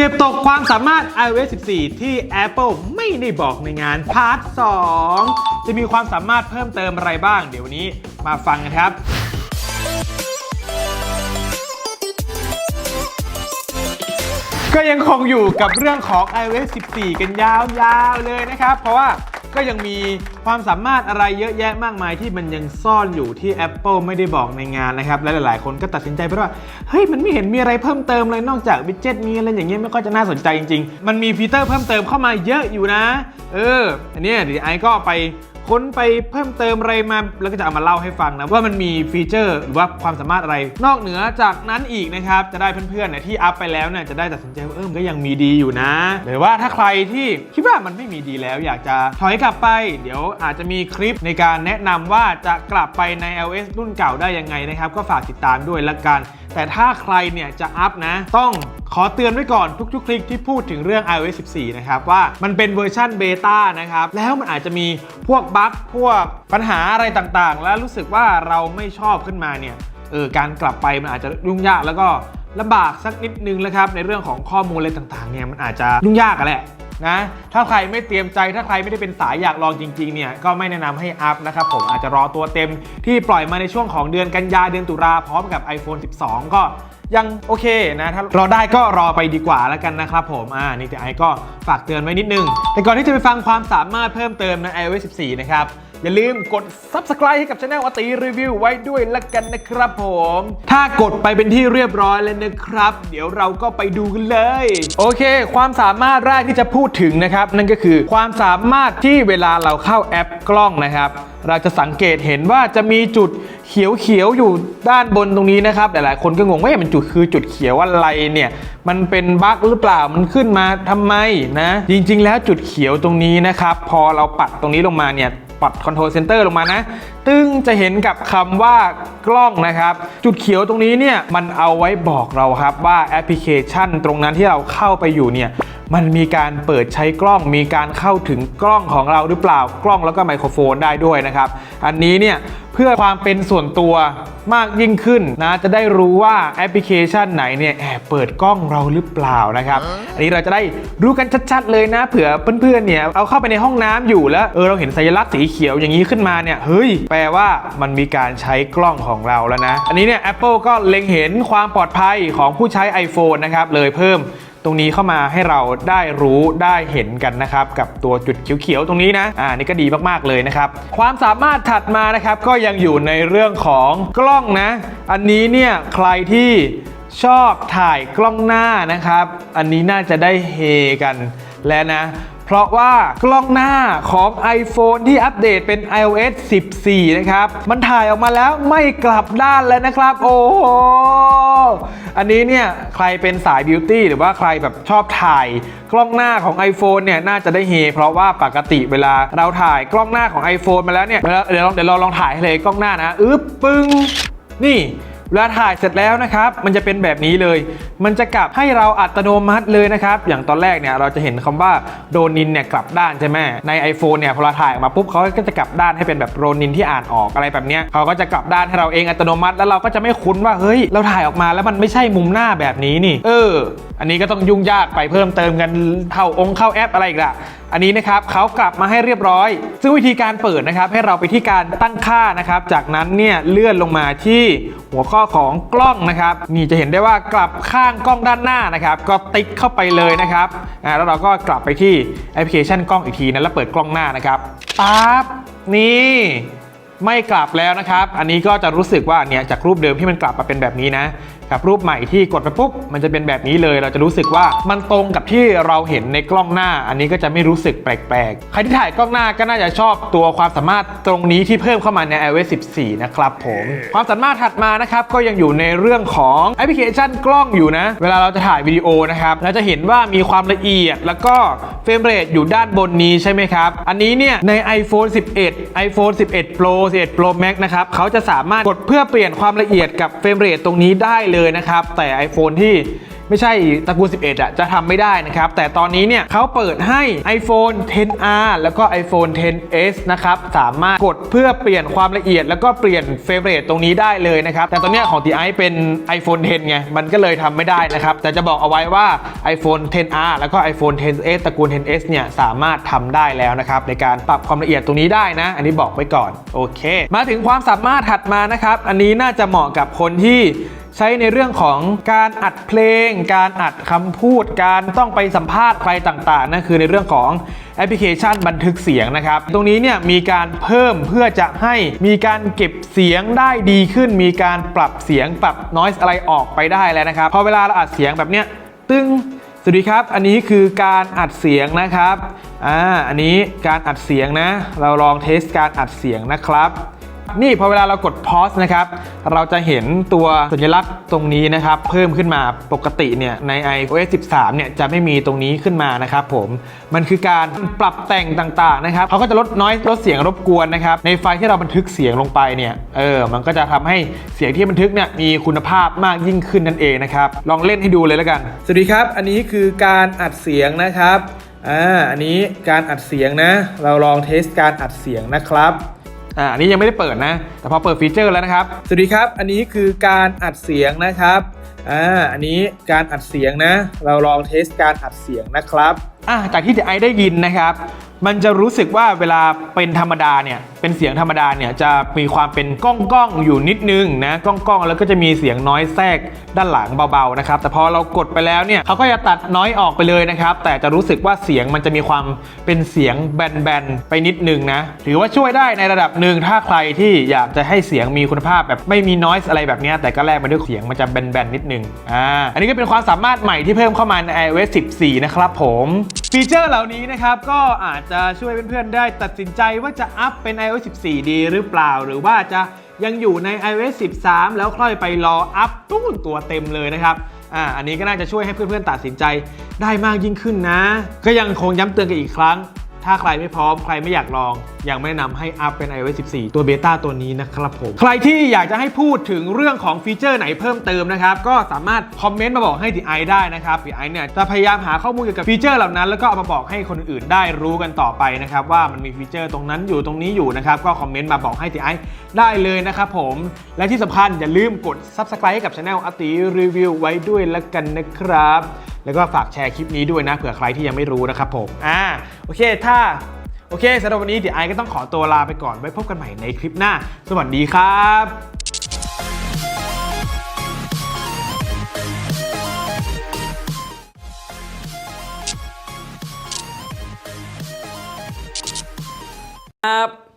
เก็บตกความสามารถ iOS 14 ที่ Apple ไม่ได้บอกในงานพาร์ท 2 จะมีความสามารถเพิ่มเติมอะไรบ้าง เดี๋ยวนี้มาฟังกันครับก็ยังคงอยู่กับเรื่องของ iOS 14 กันยาวๆเลยนะครับ เพราะว่า ก็ยังมีความสามารถอะไรเยอะแยะมากมายที่มันยังซ่อนอยู่ที่ Apple ไม่ได้บอกในงานนะครับและหลาย ๆ คนก็ตัดสินใจไปว่าเฮ้ยมันไม่เห็นมีอะไรเพิ่มเติมเลยนอกจากวิดเจ็ตมีอะไรอย่างเงี้ยไม่ค่อยจะน่าสนใจจริง ๆ มันมีฟีเจอร์เพิ่มเติมเข้ามาเยอะอยู่นะ เอออันนี้เดี๋ยวไอก็ไป ค้นไปเพิ่มเติมอะไรมา แล้วก็จะเอามาเล่าให้ฟังนะ ว่ามันมีฟีเจอร์หรือว่าความสามารถอะไร นอกเหนือจากนั้นอีกนะครับ จะได้เพื่อนๆเนี่ยที่อัพไปแล้วเนี่ยจะได้ตัดสินใจว่าเออมันก็ยังมีดีอยู่นะ หรือว่าถ้าใครที่คิดว่ามันไม่มีดีแล้ว อยากจะถอยกลับไป เดี๋ยวอาจจะมีคลิปในการแนะนำว่าจะกลับไปใน iOS รุ่นเก่าได้ยังไงนะครับก็ฝากติดตามด้วยละกันแต่ถ้าใครเนี่ยจะอัพนะ ต้องขอเตือนไว้ก่อนทุกๆ คลิปที่พูดถึงเรื่อง iOS 14 นะครับ ว่ามันเป็นเวอร์ชันเบต้านะครับ แล้วมันอาจจะมีพวกบั๊กพวกปัญหาอะไรต่างๆ แล้วรู้สึกว่าเราไม่ชอบขึ้นมาเนี่ยเออการกลับไปมันอาจจะยุ่งยากแล้วก็ลำบากสักนิดนึงนะครับในเรื่องของข้อมูลอะไรต่างๆเนี่ยมันอาจจะยุ่งยากแหละนะถ้าใครไม่เตรียมใจถ้าใครไม่ได้เป็นสายอยากลองจริงๆเนี่ยก็ไม่แนะนำให้อัพนะครับผมอาจจะรอตัวเต็มที่ปล่อยมาในช่วงของเดือนกันยาเดือนตุลาพร้อมกับ iPhone 12 ก็ ยังโอเคนะถ้ารอได้ก็รอไปดีกว่าแล้วกันนะครับผมอ่านี่แต่ไอก็ฝากเตือนไว้นิดนึง แต่ก่อนที่จะไปฟังความสามารถเพิ่มเติมใน iOS 14 นะครับ อย่าลืมกด Subscribe ให้กับช anel อตีรีวิวไว้ด้วยละกันนะครับผม ถ้ากดไปเป็นที่เรียบร้อยแล้วนะครับ เดี๋ยวเราก็ไปดูกันเลย โอเค ความสามารถแรกที่จะพูดถึงนะครับ นั่นก็คือความสามารถที่เวลาเราเข้าแอปกล้องนะครับ เราจะสังเกตเห็นว่าจะมีจุดเขียวๆอยู่ด้านบนตรงนี้นะครับ หลายๆคนก็งงว่ามันจุดคือจุดเขียวอะไรเนี่ยมันเป็นบั๊กหรือเปล่ามันขึ้นมาทำไมนะจริง ๆ แล้วจุดเขียวตรงนี้นะครับ พอเราปัดตรงนี้ลงมาเนี่ยปัด Control Center ลงมานะ ตึงจะเห็นกับคำว่ากล้องนะครับ จุดเขียวตรงนี้เนี่ย มันเอาไว้บอกเราครับว่าแอปพลิเคชันตรงนั้นที่เราเข้าไปอยู่เนี่ย มันมีการเปิดใช้กล้อง มีการเข้าถึงกล้องของเราหรือเปล่ากล้องแล้วก็ไมโครโฟนได้ด้วยนะครับ อันนี้เนี่ยเพื่อความเป็นส่วนตัวมากยิ่งขึ้นนะจะได้รู้ว่าแอปพลิเคชันไหนเนี่ยแอบเปิดกล้องเราหรือเปล่านะครับอันนี้เราจะได้รู้กันชัดๆเลยนะเผื่อเพื่อนๆเนี่ยเอาเข้าไปในห้องน้ำอยู่แล้วเออเราเห็นสัญลักษณ์สีเขียวอย่างนี้ขึ้นมาเนี่ยเฮ้ยแปลว่ามันมีการใช้กล้องของเราแล้วนะ อันนี้เนี่ย Apple ก็เล็งเห็นความปลอดภัยของผู้ใช้ iPhone นะครับเลยเพิ่ม ตรงนี้เข้ามาให้เราได้รู้ได้เห็นกันนะครับ กับตัวจุดเขียวๆตรงนี้นะอ่านี่ก็ดีมากๆเลยนะครับ ความสามารถถัดมานะครับก็ยังอยู่ในเรื่องของกล้องนะ อันนี้เนี่ยใครที่ชอบถ่ายกล้องหน้านะครับ อันนี้น่าจะได้เฮกันและนะ เพราะว่ากล้องหน้าของ iPhone ที่อัปเดตเป็น iOS 14 นะครับ มันถ่ายออกมาแล้วไม่กลับด้านแล้วนะครับ โอ้โห อันนี้เนี่ยใครเป็นสายบิวตี้หรือว่าใครแบบชอบถ่าย กล้องหน้าของ iPhone เนี่ยน่าจะได้เฮเพราะว่าปกติเวลาเราถ่ายกล้องหน้าของ iPhone มาแล้วเนี่ยเดี๋ยวเราเดี๋ยวเราลองถ่ายให้เลยกล้องหน้านะอึ๊บปึ้งนี่ เวลาถ่ายเสร็จแล้วนะครับ มันจะเป็นแบบนี้เลย มันจะกลับให้เราอัตโนมัติเลยนะครับ อย่างตอนแรกเนี่ยเราจะเห็นคำว่าโรนินเนี่ยกลับด้านใช่ไหมใน iPhone เนี่ยพอเราถ่ายออกมาปุ๊บเขาก็จะกลับด้านให้เป็นแบบโรนินที่อ่านออกอะไรแบบเนี้ยเขาก็จะกลับด้านให้เราเองอัตโนมัติ แล้วเราก็จะไม่คุ้นว่าเฮ้ยเราถ่ายออกมาแล้วมันไม่ใช่มุมหน้าแบบนี้นี่ เออ อันนี้ก็ต้องยุ่งยากไปเพิ่มเติมกันเข้าองค์เข้าแอปอะไรอีกละอันนี้นะครับเขากลับมาให้เรียบร้อย ซึ่งวิธีการเปิดนะครับให้เราไปที่การตั้งค่านะครับจากนั้นเนี่ยเลื่อนลงมาที่หัวข้อของกล้องนะครับ นี่จะเห็นได้ว่ากลับข้างกล้องด้านหน้านะครับ ก็ติ๊กเข้าไปเลยนะครับอ่าแล้วเราก็กลับไปที่แอปพลิเคชันกล้องอีกทีนะแล้วเปิดกล้องหน้านะครับปั๊บนี่ไม่กลับแล้วนะครับ อันนี้ก็จะรู้สึกว่าเนี่ยจากรูปเดิมที่มันกลับมาเป็นแบบนี้นะกับรูปใหม่ที่กดไปปุ๊บมันจะเป็นแบบนี้เลย เราจะรู้สึกว่ามันตรงกับที่เราเห็นในกล้องหน้า อันนี้ก็จะไม่รู้สึกแปลกๆ ใครที่ถ่ายกล้องหน้าก็น่าจะชอบตัวความสามารถตรงนี้ที่เพิ่มเข้ามาใน iOS 14 นะครับผมความสามารถถัดมานะครับก็ยังอยู่ในเรื่องของแอปพลิเคชันกล้องอยู่นะ เวลาเราจะถ่ายวิดีโอนะครับเราจะเห็นว่ามีความละเอียด แล้วก็เฟรมเรทอยู่ด้านบนนี้ใช่ไหมครับอันนี้เนี่ยใน iPhone 11 iPhone 11 Pro 11 Pro Max นะครับเขาจะสามารถกดเพื่อเปลี่ยนความละเอียดกับเฟรมเรทตรงนี้ได้เลยนะครับ แต่ iPhone ที่ไม่ใช่ตระกูล 11 อะ จะทำไม่ได้นะครับ แต่ตอนนี้เนี่ยเขาเปิดให้ iPhone 10R แล้วก็ iPhone 10s นะครับ สามารถกดเพื่อเปลี่ยนความละเอียด แล้วก็เปลี่ยนเฟเวอร์ตรงนี้ได้เลยนะครับ แต่ตอนเนี้ยของ t i เป็น iPhone 10 ไง มันก็เลยทำไม่ได้นะครับ แต่จะบอกเอาไว้ว่า iPhone 10R แล้วก็ iPhone 10s ตระกูล 10s เนี่ย สามารถทำได้แล้วนะครับ ในการปรับความละเอียดตรงนี้ได้นะ อันนี้บอกไว้ก่อน โอเค มาถึงความสามารถถัดมานะครับ อันนี้น่าจะเหมาะกับคนที่ ใช้ในเรื่องของการอัดเพลง การอัดคำพูด การต้องไปสัมภาษณ์ใครต่างๆนั่นคือในเรื่องของแอปพลิเคชันบันทึกเสียงนะครับ ตรงนี้เนี่ยมีการเพิ่มเพื่อจะให้มีการเก็บเสียงได้ดีขึ้น มีการปรับเสียงปรับน i s e อะไรออกไปได้แล้วนะครับพอเวลาเราอัดเสียงแบบเนี้ยตึ้งสวัสดีครับ อันนี้คือการอัดเสียงนะครับอ่าอันนี้การอัดเสียงนะ เราลองเทสการอัดเสียงนะครับ นี่พอเวลาเรากด pause นะครับ เราจะเห็นตัวสัญลักษณ์ตรงนี้นะครับ เพิ่มขึ้นมาปกติเนี่ยใน iOS 13 เนี่ยจะไม่มีตรงนี้ขึ้นมานะครับผมมันคือการปรับแต่งต่างๆนะครับเขาก็จะลดน้อยลดเสียงรบกวนนะครับ ในไฟล์ที่เราบันทึกเสียงลงไปเนี่ยเออมันก็จะทำให้เสียงที่บันทึกเนี่ยมีคุณภาพมากยิ่งขึ้นนั่นเองนะครับลองเล่นให้ดูเลยแล้วกัน สวัสดีครับ อันนี้คือการอัดเสียงนะครับอ่าอันนี้การอัดเสียงนะ เราลองเทสการอัดเสียงนะครับ อ่าอันนี้ยังไม่ได้เปิดนะ แต่พอเปิดฟีเจอร์แล้วนะครับ สวัสดีครับ อันนี้คือการอัดเสียงนะครับ อ่า อันนี้การอัดเสียงนะ เราลองเทสการอัดเสียงนะครับ อ่าจากที่ไอได้ยินนะครับ มันจะรู้สึกว่าเวลาเป็นธรรมดาเนี่ยเป็นเสียงธรรมดาเนี่ยจะมีความเป็นก้องก้องๆอยู่นิดนึงนะก้องก้องๆแล้วก็จะมีเสียงน้อยแทรกด้านหลังเบาๆนะครับ แต่พอเรากดไปแล้วเนี่ยเขาก็จะตัดน้อยออกไปเลยนะครับ แต่จะรู้สึกว่าเสียงมันจะมีความเป็นเสียงแบนๆไปนิดนึงนะถือว่าช่วยได้ในระดับหนึ่งถ้าใครที่อยากจะให้เสียงมีคุณภาพแบบไม่มีน้อยอะไรแบบนี้แต่ก็แลกมาด้วยเสียงมันจะแบนๆนิดนึงอ่าอันนี้ก็เป็นความสามารถใหม่ที่เพิ่มเข้ามาใน iOS 14 นะครับผมฟีเจอร์เหล่านี้นะครับ ก็อาจจะช่วยเพื่อนๆได้ตัดสินใจว่าจะอัพเป็น iOS 14 ดีหรือเปล่า หรือว่าจะยังอยู่ใน iOS 13 แล้วค่อยไปรออัพตู้ตัวเต็มเลยนะครับอ่าอันนี้ก็น่าจะช่วยให้เพื่อนๆตัดสินใจได้มากยิ่งขึ้นนะ ก็ยังคงย้ำเตือนกันอีกครั้ง ถ้าใครไม่พร้อมใครไม่อยากลอง ยังไม่แนะนำให้อัพเป็น iOS 14 ตัวเบต้าตัวนี้นะครับผม ใครที่อยากจะให้พูดถึงเรื่องของฟีเจอร์ไหนเพิ่มเติมนะครับ ก็สามารถคอมเมนต์มาบอกให้ดีไอได้นะครับดีไอเนี่ยจะพยายามหาข้อมูลเกี่ยวกับฟีเจอร์เหล่านั้น แล้วก็เอามาบอกให้คนอื่นได้รู้กันต่อไปนะครับ ว่ามันมีฟีเจอร์ตรงนั้นอยู่ตรงนี้อยู่นะครับก็คอมเมนต์มาบอกให้ดีไอได้เลยนะครับผมและที่สำคัญอย่าลืมกด Subscribe ให้กับช anel อติรีวิวไว้ด้วยและกันนะครับ แล้วก็ฝากแชร์คลิปนี้ด้วยนะเผื่อใครที่ยังไม่รู้นะครับผมอ่าโอเคถ้าโอเคสำหรับวันนี้เดี๋ยวไอก็ต้องขอตัวลาไปก่อนไว้พบกันใหม่ในคลิปหน้า สวัสดีครับครับ